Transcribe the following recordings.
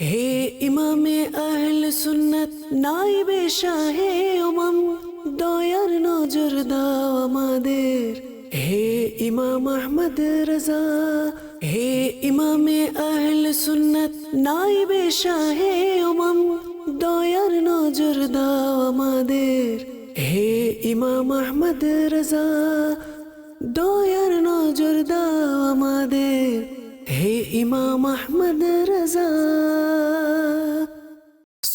হে ইমামে আহল সুন্নত, নাইবে শাহে ওমম দয়ার নজর দাও আমাদের। হে ইমাম আহমদ রাজা, হে ইমামে আহল সুন্নত, নাইবে শাহে ওমম দয়ার নজর দাও আমাদের। হে ইমাম আহমদ রাজা, দয়ার নজর দাও আমাদের। হে ইমাম আহমদ রাজা।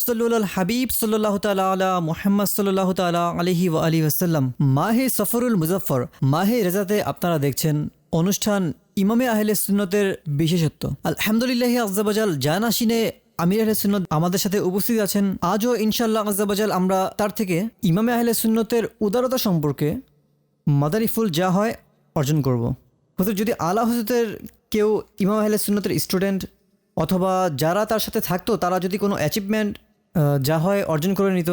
সাল্লুল হাবিব সাল্লাহ তালা মোহাম্মদ সাল্লাহ তালা আলহি ওয়া আলী ওসাল্লাম মাহে সফরুল মুজফর মাহে রেজাতে আপনারা দেখছেন অনুষ্ঠান ইমামে আহলে সুন্নতের বিশেষত্ব। আলহামদুলিল্লাহ আজাবাজাল জানাসিনে আমির আহলে সুন্নত আমাদের সাথে উপস্থিত আছেন। আজও ইনশাল্লাহ আজাবাজাল আমরা তার থেকে ইমামে আহলে সুন্নতের উদারতা সম্পর্কে মাদারিফুল যা হয় অর্জন করব। হুজুর, যদি আলা হজরতের কেউ ইমাম আহলে সুন্নতের স্টুডেন্ট অথবা যারা তার সাথে থাকতো, তারা যদি কোনো অ্যাচিভমেন্ট যা হয় অর্জন করে নিত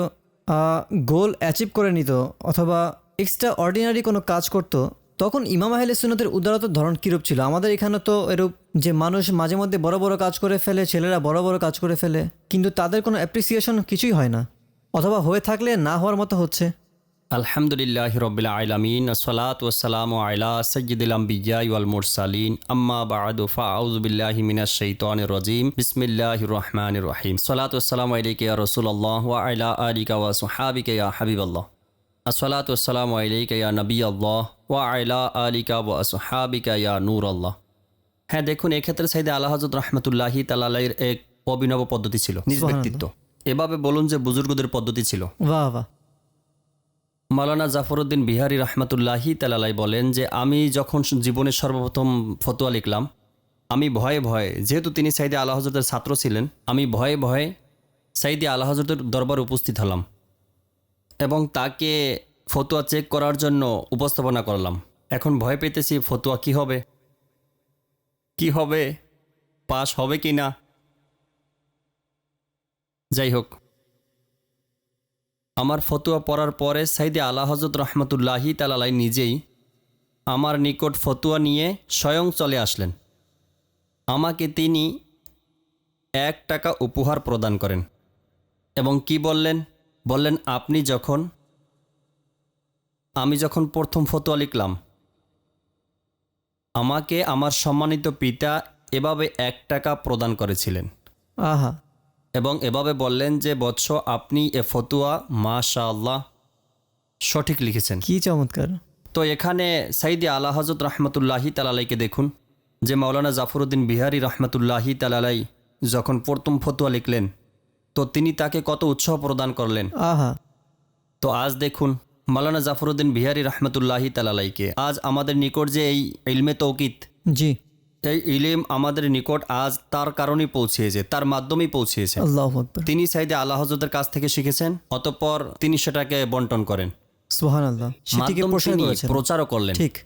গোল অ্যাচিভ করে নিত, অথবা এক্সট্রা অর্ডিনারি কোনো কাজ করতো, তখন ইমাম আহলে সুন্নতের উদারতার ধরন কীরূপ ছিল? আমাদের এখানে তো এরূপ যে মানুষ মাঝে মধ্যে বড় বড় কাজ করে ফেলে, ছেলেরা বড় বড় কাজ করে ফেলে, কিন্তু তাদের কোনো অ্যাপ্রিসিয়েশন কিছুই হয় না। অথবা হয়ে থাকলে না হওয়ার মতো হচ্ছে। আলহামদুলিল্লাহ রবিল আলমিন আসসালাত ওসালাম আলা সৈয়দুল আম্বিয়া ওয়াল মুরসালিন। আম্মা বাদ ফাউজবিল্লাহি মিনাশ শাইতানির রাজিম। বিসমিল্লাহির রহমানির রহিম। সালাত ওসালাম আলাইকা রাসূলুল্লাহ ওয়া আলা আলিকা ওয়া সুহাবিকা ইয়া হাবিবাল্লাহ। আসসালাতু ওয়াসসালামু আলাইকা ইয়া নবী আল্লাহ ওয়া আলা আলিকা ওয়া সুহাবিকা ইয়া নূর আল্লাহ হ্যাঁ দেখুন এক্ষেত্রে সাইদে আল্লাহ হজরত রহমতুল্লাহি তালালাইয়ের এক অভিনব পদ্ধতি ছিল নিজ ব্যক্তিত্ব। এভাবে বলুন যে বুজুর্গদের পদ্ধতি ছিল। বাহ বাহ। মাওলানা জাফরউদ্দিন বিহারি রহমতুল্লাহি তালালাই বলেন যে, আমি যখন জীবনে সর্বপ্রথম ফতোয়া লিখলাম, আমি ভয়ে ভয়ে, যেহেতু তিনি সাইদে আল্লাহ হজরতের ছাত্র ছিলেন, আমি ভয়ে ভয়ে সাইদে আল্লাহ হজরতের দরবার উপস্থিত হলাম এবং তাকে ফতোয়া চেক করার জন্য উপস্থাপনা করলাম। এখন ভয় পেতেছি, ফতোয়া কি হবে? কি হবে? পাস হবে কি না যাই হোক আমার ফতুয়া পড়ার পরে সাইদে আল্লাহ হজরত রহমতুল্লাহি তালালাই নিজেই আমার নিকট ফতুয়া নিয়ে স্বয়ং চলে আসলেন। আমাকে তিনি এক টাকা উপহার প্রদান করেন এবং কি বললেন? বললেন, আপনি যখন, আমি যখন প্রথম ফতুয়া লিখলাম, আমাকে আমার সম্মানিত পিতা এভাবে এক টাকা প্রদান করেছিলেন। আহা এবং এভাবে বললেন যে বৎস আপনি এ ফতুয়া মাশা আল্লাহ সঠিক লিখেছেন। কি চমৎকার। তো এখানে সাইদি আলা হজরত রহমতুল্লাহি তালালাইকে দেখুন যে মাওলানা জাফরউদ্দিন বিহারি রহমতুল্লাহি তালালাই যখন প্রথম ফতুয়া লিখলেন তো তিনি তাকে কত উৎসাহ প্রদান করলেন। আহা। তো আজ দেখুন মাওলানা জাফরউদ্দিন বিহারি রহমতুল্লাহি তালালাইকে আজ আমাদের নিকট যে এই ইলমে তৌকিত জি। এই ইলিম আমাদের নিকট আজ তার কারণেই পৌঁছিয়েছে তার মাধ্যমেই পৌঁছিয়েছে। আল্লাহ তিনি সাইদে আল্লাহ হজরতের কাছ থেকে শিখেছেন অতঃপর তিনি সেটাকে বন্টন করেন। সুহান আল্লাহ প্রচারও করলেন। ঠিক।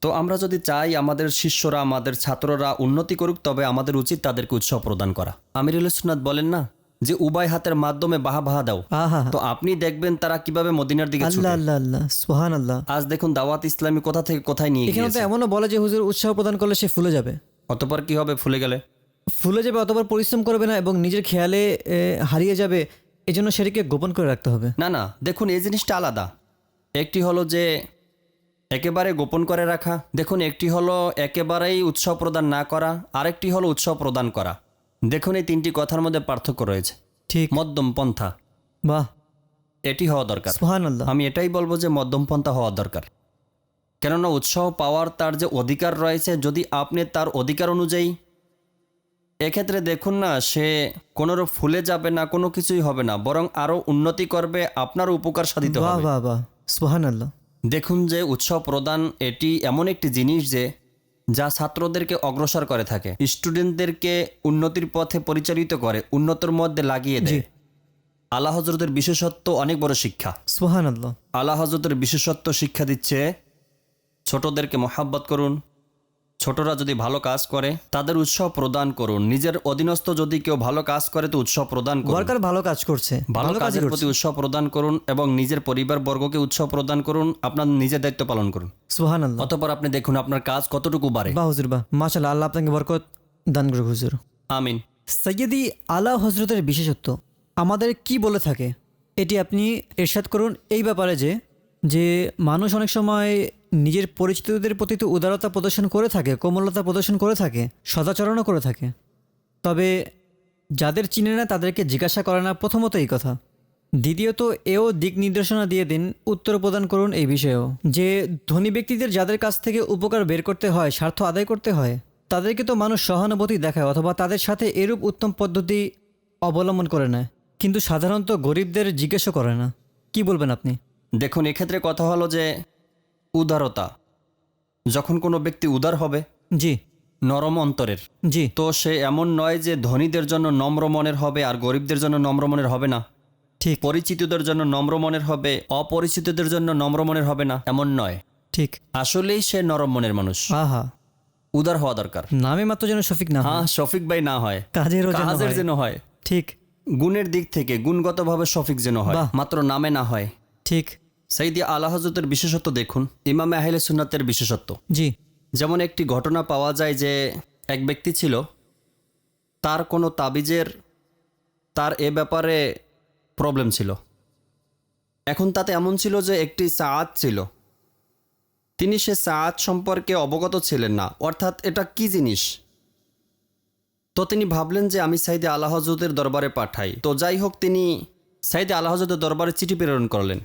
তো আমরা যদি চাই আমাদের শিষ্যরা আমাদের ছাত্ররা উন্নতি করুক তবে আমাদের উচিত তাদেরকে উৎসাহ প্রদান করা। আমিরুল সুনাদ বলেন না যে উভয় হাতের মাধ্যমে বাহা বাহা দাও। আহা। তো আপনি দেখবেন তারা কীভাবে মদিনার দিকে আল্লাহ আল্লাহ আল্লাহ সুহান আল্লাহ আজ দেখুন দাওয়াত ইসলামী কোথা থেকে কোথায় নিয়ে এখানে তো এমনও বলে যে হুজুর উৎসাহ প্রদান করলে সে ফুলে যাবে। অতঃপর কি হবে ফুলে গেলে? ফুলে যাবে অতবার পরিশ্রম করবে না এবং নিজের খেয়ালে হারিয়ে যাবে এজন্য সেটিকে গোপন করে রাখতে হবে। না না দেখুন এই জিনিসটা আলাদা। একটি হলো যে একেবারে গোপন করে রাখা দেখুন একটি হলো একেবারেই উৎসাহ প্রদান না করা আরেকটি হলো উৎসাহ প্রদান করা। দেখুন এই তিনটি কথার মধ্যে পার্থক্য রয়েছে। ঠিক। মধ্যম পন্থা। বাহ। এটি হওয়া দরকার। আমি এটাই বলব যে মধ্যম পন্থা হওয়া দরকার। কেননা উৎসাহ পাওয়ার তার যে অধিকার রয়েছে যদি আপনি তার অধিকার অনুযায়ী এক্ষেত্রে দেখুন না সে কোনোরূপ ফুলে যাবে না কোনো কিছুই হবে না বরং আরও উন্নতি করবে আপনার উপকার সাধিত হবে। বাহ বাহ। দেখুন যে উৎসব প্রদান এটি এমন একটি জিনিস যে যা ছাত্রদেরকে অগ্রসর করে থাকে। স্টুডেন্টদেরকে উন্নতির পথে পরিচালিত করে উন্নতর মধ্যে লাগিয়ে দেয়। আল্লাহ হজরতের বিশেষত্ব অনেক বড় শিক্ষা। সুহান আল্লাহ আল্লাহ হজরতের বিশেষত্ব শিক্ষা দিচ্ছে ছোটদেরকে মহাব্বত করুন ছোটরা যদি ভালো কাজ করে তাদের উৎসাহ প্রদান করুন। নিজের অধীনস্থ যদি কেউ ভালো কাজ করে তো উৎসাহ প্রদান করুন। ওয়ার্কার ভালো কাজ করছে ভালো কাজের প্রতি উৎসাহ প্রদান করুন এবং নিজের পরিবার বর্গকে উৎসাহ প্রদান করুন আপনার নিজের দায়িত্ব পালন করুন। সুহান আল্লাহ অতপর আপনি দেখুন আপনার কাজ কতটুকু বাড়ে। বা হুজুর বা মাশাল্লাহ আল্লাহ আপনাকে বরকত দান করুক হুজুর। আমিন। সৈয়দি আলা হজরতের বিশেষত্ব। আমাদের কি বলে থাকে এটি আপনি এরশাদ করুন এই ব্যাপারে যে যে মানুষ অনেক সময় নিজের পরিচিতদের প্রতি তো উদারতা প্রদর্শন করে থাকে, কোমলতা প্রদর্শন করে থাকে, সদাচরণও করে থাকে। তবে যাদের চিনে না, তাদেরকে জিজ্ঞাসা করে না প্রথমত এই কথা। দ্বিতীয়ত, এও দিক নির্দেশনা দিয়ে দিন, উত্তর প্রদান করুন এই বিষয়েও। যে ধনী ব্যক্তিদের যাদের কাছ থেকে উপকার বের করতে হয়, স্বার্থ আদায় করতে হয়, তাদেরকে তো মানুষ সহানুভূতি দেখায়, অথবা তাদের সাথে এরূপ উত্তম পদ্ধতি অবলম্বন করে নেয়। কিন্তু সাধারণত গরিবদের জিজ্ঞাসা করে না। কি বলবেন আপনি? দেখুন এক্ষেত্রে কথা হলো যে উদারতা। যখন কোনো ব্যক্তি উদার হবে জি। নরম অন্তরের জি। তো সে এমন নয় যে ধনীদের জন্য নম্র মনের হবে আর গরিবদের জন্য নম্র মনের হবে না। ঠিক। পরিচিতদের জন্য নম্র মনের হবে অপরিচিতদের জন্য নম্র মনের হবে না এমন নয়। ঠিক। আসলেই সে নরম মনের মানুষ। আহা। উদার হওয়া দরকার। নামে মাত্র যেন শফিক না হয়। শফিক ভাই না হয়। কাজের হয়। যেন হয়। ঠিক। গুণের দিক থেকে গুণগতভাবে শফিক যেন হয়। মাত্র নামে না হয়। ঠিক। সাইদি আলা হজরতের বিশেষত্ব দেখুন। ইমামে আহলে সুন্নাতের বিশেষত্ব। জি। যেমন একটি ঘটনা পাওয়া যায় যে এক ব্যক্তি ছিল তার কোনো তাবিজের তার এ ব্যাপারে প্রবলেম ছিল। এখন তাতে এমন ছিল যে একটি সাআত ছিল। তিনি সে সাআত সম্পর্কে অবগত ছিলেন না। অর্থাৎ এটা কি জিনিস? তো তিনি ভাবলেন যে আমি সাইদে আল্লাহ হজরতের দরবারে পাঠাই। তো যাই হোক তিনি সাইদে আল্লাহ হজরতের দরবারে চিঠি প্রেরণ করলেন।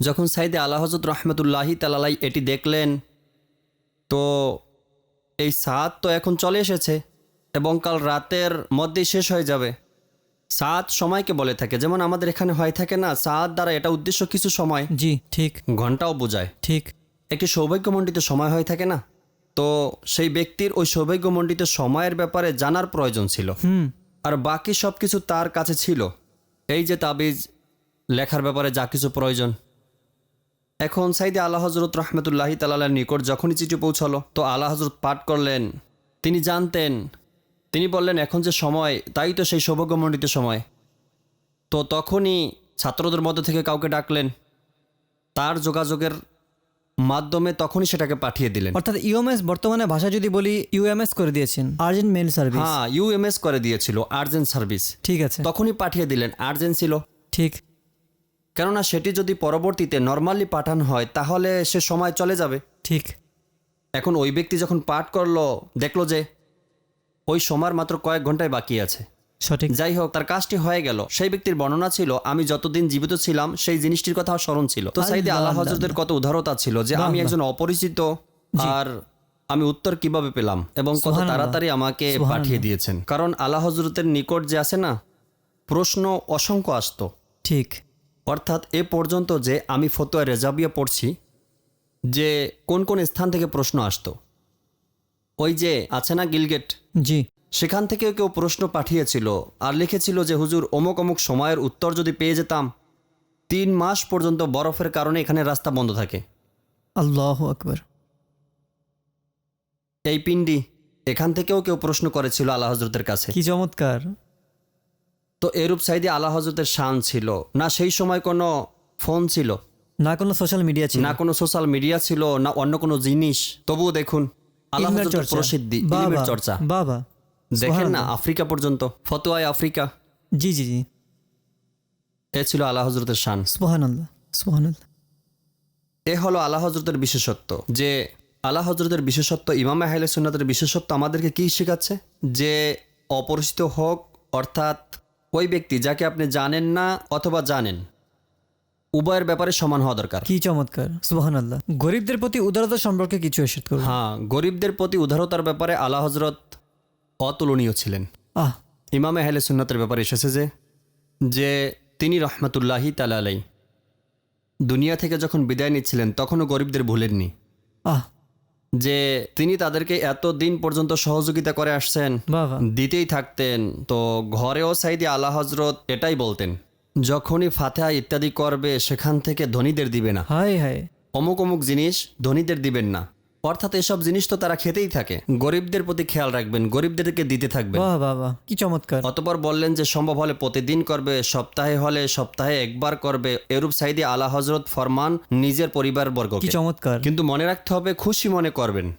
যখন সাইদে আল্লাহ হজরত রহমতুল্লাহি তালাই এটি দেখলেন তো এই সাত তো এখন চলে এসেছে এবং কাল রাতের মধ্যেই শেষ হয়ে যাবে। সাত সময়কে বলে থাকে যেমন আমাদের এখানে হয়ে থাকে না সাত দ্বারা এটা উদ্দেশ্য কিছু সময়। জি ঠিক। ঘন্টাও বোঝায়। ঠিক। একটি সৌভাগ্যমণ্ডিত সময় হয়ে থাকে না? তো সেই ব্যক্তির ওই সৌভাগ্যমণ্ডিত সময়ের ব্যাপারে জানার প্রয়োজন ছিল। হুম। আর বাকি সব কিছু তার কাছে ছিল। এই যে তাবিজ লেখার ব্যাপারে যা কিছু প্রয়োজন। এখন সাইদে আল্লাহ হজরত রহমতুল্লাহি তালার নিকট যখনই চিঠি পৌঁছালো তো আল্লাহ হজরত পাঠ করলেন। তিনি জানতেন তিনি বললেন এখন যে সময় তাই তো সেই সৌভাগ্যমণ্ডিত সময়। তো তখনই ছাত্রদের মধ্যে থেকে কাউকে ডাকলেন। তার যোগাযোগের মাধ্যমে তখনই সেটাকে পাঠিয়ে দিলেন। অর্থাৎ ইউএমএস বর্তমানে ভাষা যদি বলি ইউএমএস করে দিয়েছেন আর্জেন্ট মেল সার্ভিস। হ্যাঁ ইউএমএস করে দিয়েছিল আর্জেন্ট সার্ভিস। ঠিক আছে। তখনই পাঠিয়ে দিলেন আর্জেন্ট ছিল। ঠিক। কেননা সেটি যদি পরবর্তীতে নর্মালি পাঠান হয় তাহলে সে সময় চলে যাবে। ঠিক। এখন ওই ব্যক্তি যখন পাঠ করল দেখল যে ওই সময়ের মাত্র কয়েক ঘন্টায় বাকি আছে। সঠিক। যাই হোক তার কাজটি হয়ে গেল। সেই ব্যক্তির বর্ণনা ছিল আমি যতদিন জীবিত ছিলাম সেই জিনিসটির কথা স্মরণ ছিল। তো সাইদে আল্লাহ, হজরতের কত উদারতা ছিল যে আমি একজন অপরিচিত আর আমি উত্তর কীভাবে পেলাম এবং কত তাড়াতাড়ি আমাকে পাঠিয়ে দিয়েছেন। কারণ আল্লাহ হজরতের নিকট যে আছে না প্রশ্ন অসংখ্য আসতো। ঠিক। অর্থাৎ এ পর্যন্ত যে আমি ফতোয়া রেজাবিয়া পড়ছি যে কোন কোন স্থান থেকে প্রশ্ন আসতো? ওই যে আছে না গিলগেট? জি। সেখান থেকেও কেউ প্রশ্ন পাঠিয়েছিল আর লিখেছিল যে হুজুর অমুক অমুক সময়ের উত্তর যদি পেয়ে যেতাম তিন মাস পর্যন্ত বরফের কারণে এখানে রাস্তা বন্ধ থাকে। আল্লাহ আকবর। এই পিন্ডি এখান থেকেও কেউ প্রশ্ন করেছিল আল্লাহ হজরতের কাছে। কি চমৎকার। তো এরূপ সাইডে আল্লাহ হজরতের শান ছিল? না সেই সময় কোনো ফোন ছিল? না কোনো সোশ্যাল মিডিয়া ছিল। না কোনো সোশ্যাল মিডিয়া ছিল না অন্য কোনো জিনিস? তবুও দেখুন আল্লাহ হজরতের প্রসিদ্ধি ইলমের চর্চা। বাহ দেখেন না আফ্রিকা পর্যন্ত ফতোয়ায় আফ্রিকা। জি জি জি। এ ছিল আল্লাহ হজরতের শান। সুবহানাল্লাহ সুবহানাল্লাহ। এ হলো আল্লাহ হজরতের বিশেষত্ব যে আল্লাহ হজরতের বিশেষত্ব ইমাম আহলে সুন্নাতের বিশেষত্ব আমাদেরকে কি শেখাচ্ছে? যে অপরিচিত হোক অর্থাৎ ওই ব্যক্তি যাকে আপনি জানেন না অথবা জানেন উভয়ের ব্যাপারে সমান হওয়া দরকার। কি চমৎকার সুবহানাল্লাহ। গরিবদের প্রতি উদারতা সম্পর্কে কিছু এসেট করুন। হ্যাঁ গরিবদের প্রতি উদারতার ব্যাপারে আলা হজরত অতুলনীয় ছিলেন। আহ। ইমাম আহলে সুন্নাতের ব্যাপারে এসেছে যে যে তিনি রহমতুল্লাহি আলাই দুনিয়া থেকে যখন বিদায় নিচ্ছিলেন তখনও গরিবদের ভুলেননি। আহ। যে তিনি তাদেরকে এত দিন পর্যন্ত সহযোগিতা করে আসছেন দিতেই থাকতেন। তো ঘরেও সাইদি আলা হজরত এটাই বলতেন যখনই ফাতেহা ইত্যাদি করবে সেখান থেকে ধনীদের দিবে না। হায় হায়। অমুক অমুক জিনিস ধনীদের দিবেন না। অর্থাৎ এসব জিনিস তো তারা খেতেই থাকে। গরিবদের প্রতি খেয়াল রাখবেন গরিবদেরকে দিতে থাকবেন। বাহ বাহ বাহ কি চমৎকার। অতপর বললেন যে সম্ভব হলে প্রতিদিন করবে সপ্তাহে হলে সপ্তাহে একবার করবে এরূপ সাইদি আলা হজরত ফরমান নিজের পরিবার বর্গ কি চমৎকার। কিন্তু মনে রাখতে হবে খুশি মনে করবেন।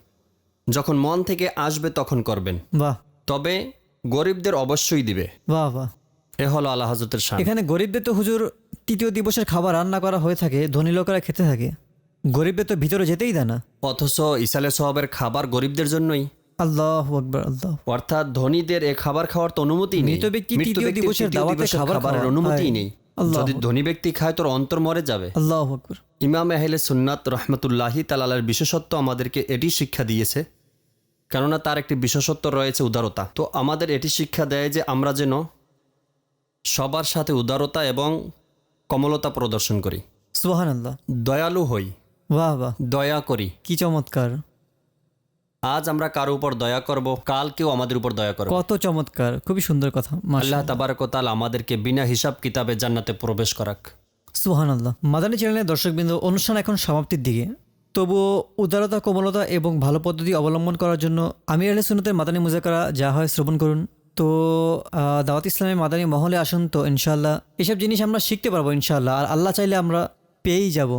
যখন মন থেকে আসবে তখন করবেন। বাহ। তবে গরিবদের অবশ্যই দিবে। বাহ বাহ। এ হলো আল্লাহ হজরতের শান। এখানে গরিবদের তো হুজুর তৃতীয় দিবসের খাবার রান্না করা হয়ে থাকে ধনী লোকেরা খেতে থাকে। গরিবদের তো ভিতরে যেতেই দেয় না। অথচ ইসালে সহাবের খাবার গরিবদের জন্যই। আল্লাহ আকবর আল্লাহ অর্থাৎ ধনীদের এ খাবার খাওয়ার তো অনুমতি নেই। মৃত ব্যক্তি মৃত তৃতীয় ব্যক্তির দিবসের তৃতীয় দাওয়াতে দিবসের খাবার খাবারের খাওয়া। অনুমতি নেই। আল্লাহ যদি ধনী ব্যক্তি খায় তোর অন্তর মরে যাবে। আল্লাহ আকবর। ইমাম আহলে সুন্নাত রহমতুল্লাহি তালালার বিশেষত্ব আমাদেরকে এটি শিক্ষা দিয়েছে। কেননা তার একটি বিশেষত্ব রয়েছে উদারতা। তো আমাদের এটি শিক্ষা দেয় যে আমরা যেন সবার সাথে উদারতা এবং কমলতা প্রদর্শন করি। সুহান আল্লাহ দয়ালু হই। বাহ বাহ। দয়া করি। কি চমৎকার। আজ আমরা কারও উপর দয়া করব কাল কেউ আমাদের উপর দয়া করবে। কত চমৎকার খুবই সুন্দর কথা আল্লাহ তাবারকতাল আমাদেরকে বিনা হিসাব কিতাবে জান্নাতে প্রবেশ করাক। সুহান আল্লাহ মাদানী চ্যানেলের দর্শকবৃন্দ অনুষ্ঠান এখন সমাপ্তির দিকে। তবুও উদারতা কোমলতা এবং ভালো পদ্ধতি অবলম্বন করার জন্য আমির আলী সুনতের মাদানী মুজাকারা যা হয় শ্রবণ করুন। তো দাওয়াত ইসলামের মাদানী মহলে আসুন তো ইনশাল্লাহ এসব জিনিস আমরা শিখতে পারব ইনশাল্লাহ আর আল্লাহ চাইলে আমরা পেয়েই যাব।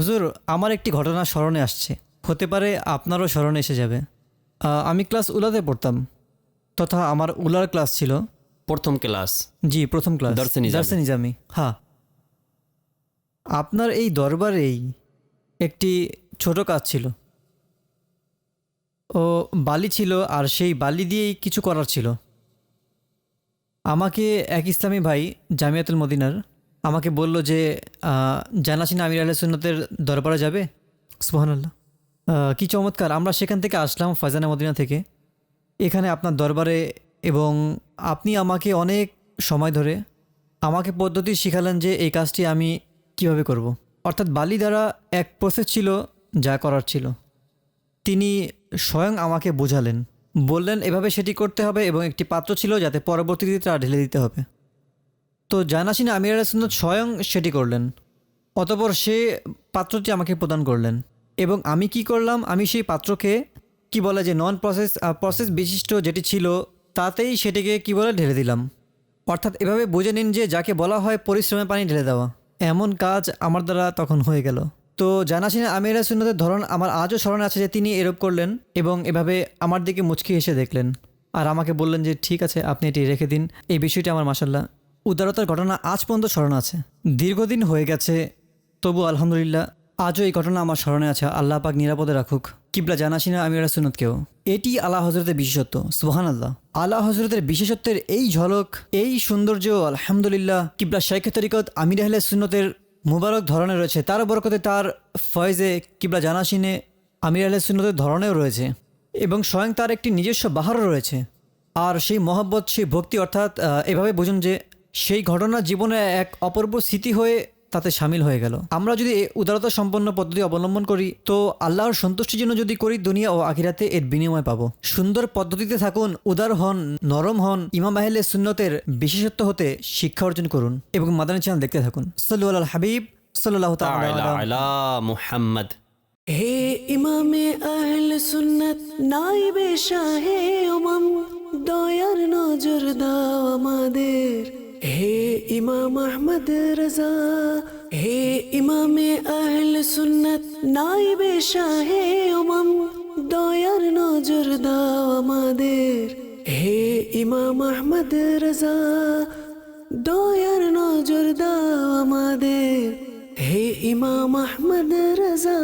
হুজুর আমার একটি ঘটনা স্মরণে আসছে। হতে পারে আপনারও স্মরণে এসে যাবে। আমি ক্লাস উলাতে পড়তাম। তথা আমার উলার ক্লাস ছিল। প্রথম ক্লাস। জি প্রথম ক্লাস। দর্সে নিজামি হ্যাঁ। আপনার এই দরবারেই একটি ছোট কাজ ছিল। ও বালি ছিল আর সেই বালি দিয়েই কিছু করার ছিল। আমাকে এক ইসলামী ভাই জামিয়াতুল মদিনার আমাকে বলল যে আহ, জানাসিন আমির আলহ সুন্নতের দরবারে যাবে? সুবহানাল্লাহ। কি চমৎকার। আমরা সেখান থেকে আসলাম ফাজানা মদিনা থেকে। এখানে আপনার দরবারে এবং আপনি আমাকে অনেক সময় ধরে আমাকে পদ্ধতি শিখালেন যে এই কাজটি আমি কীভাবে করব। অর্থাৎ বালি দ্বারা এক প্রসেস ছিল যা করার ছিল। তিনি স্বয়ং আমাকে বোঝালেন। বললেন এভাবে সেটি করতে হবে এবং একটি পাত্র ছিল যাতে পরবর্তীতে তা ঢেলে দিতে হবে। তো জানাসিন আমির আলাহ স্বয়ং সেটি করলেন, অতপর সে পাত্রটি আমাকে প্রদান করলেন। এবং আমি কি করলাম? আমি সেই পাত্রকে কি বলে যে নন প্রসেস প্রসেস বিশিষ্ট যেটি ছিল, তাতেই সেটিকে কি বলে ঢেলে দিলাম। অর্থাৎ এভাবে বুঝে নিন যে যাকে বলা হয় পরিশ্রমে পানি ঢেলে দেওয়া। এমন কাজ আমার দ্বারা তখন হয়ে গেল। তো জানাসিনা আমিরা সুন্নতের ধরন আমার আজও স্মরণ আছে যে তিনি এরূপ করলেন এবং এভাবে আমার দিকে মুচকি এসে দেখলেন। আর আমাকে বললেন যে, ঠিক আছে, আপনি এটি রেখে দিন। এই বিষয়টি আমার মাসাল্লাহ উদারতার ঘটনা আজ পর্যন্ত স্মরণ আছে। দীর্ঘদিন হয়ে গেছে তবু আলহামদুলিল্লাহ, আজও এই ঘটনা আমার স্মরণে আছে। আল্লাহ পাক নিরাপদে রাখুক। কিবলা জানাসিনা আমি সুন্নতকেও এটি আল্লাহ হজরতের বিশেষত্ব সুহান আল্লাহ আল্লাহ হজরতের বিশেষত্বের এই ঝলক, এই সৌন্দর্য, আলহামদুলিল্লাহ, কিবলা শাইখ তরিকত আমির আহলে সুন্নতের মুবারক ধরনের রয়েছে। তার বরকতে তার ফয়েজে কিবলা জানাসিনে আমির আহলে সুন্নতের ধরনেও রয়েছে এবং স্বয়ং তার একটি নিজস্ব বাহারও রয়েছে। আর সেই মহব্বত, সেই ভক্তি অর্থাৎ এভাবে বুঝুন যে সেই ঘটনা জীবনে এক অপূর্ব স্মৃতি হয়ে তাতে সামিল হয়ে গেল। আমরা যদি উদারতা সম্পন্ন পদ্ধতি অবলম্বন করি তো আল্লাহর সন্তুষ্টির জন্য যদি করি দুনিয়া ও আখিরাতে এর বিনিময় পাবো। সুন্দর পদ্ধতিতে থাকুন উদার হন নরম হন ইমাম আহলে সুন্নতের বিশেষত্ব হতে শিক্ষা অর্জন করুন এবং মাদানী চ্যানেল দেখতে থাকুন। সাল্লু আল হাবিব সাল্লাহ তাআলা আলা মুহাম্মদ। হে ইমামে আহল সুন্নত নাইবে শাহে উমাম দয়ার নজর দাও আমাদের। হে ইমাম আহমদ রাজা হে ইমামে আহল সুন্নত নাইবে শাহে উমাম দয়ার নজর দাও আমাদের হে ইমাম আহমদ রাজা দয়ার নজর দাও আমাদের হে ইমাম আহমদ রাজা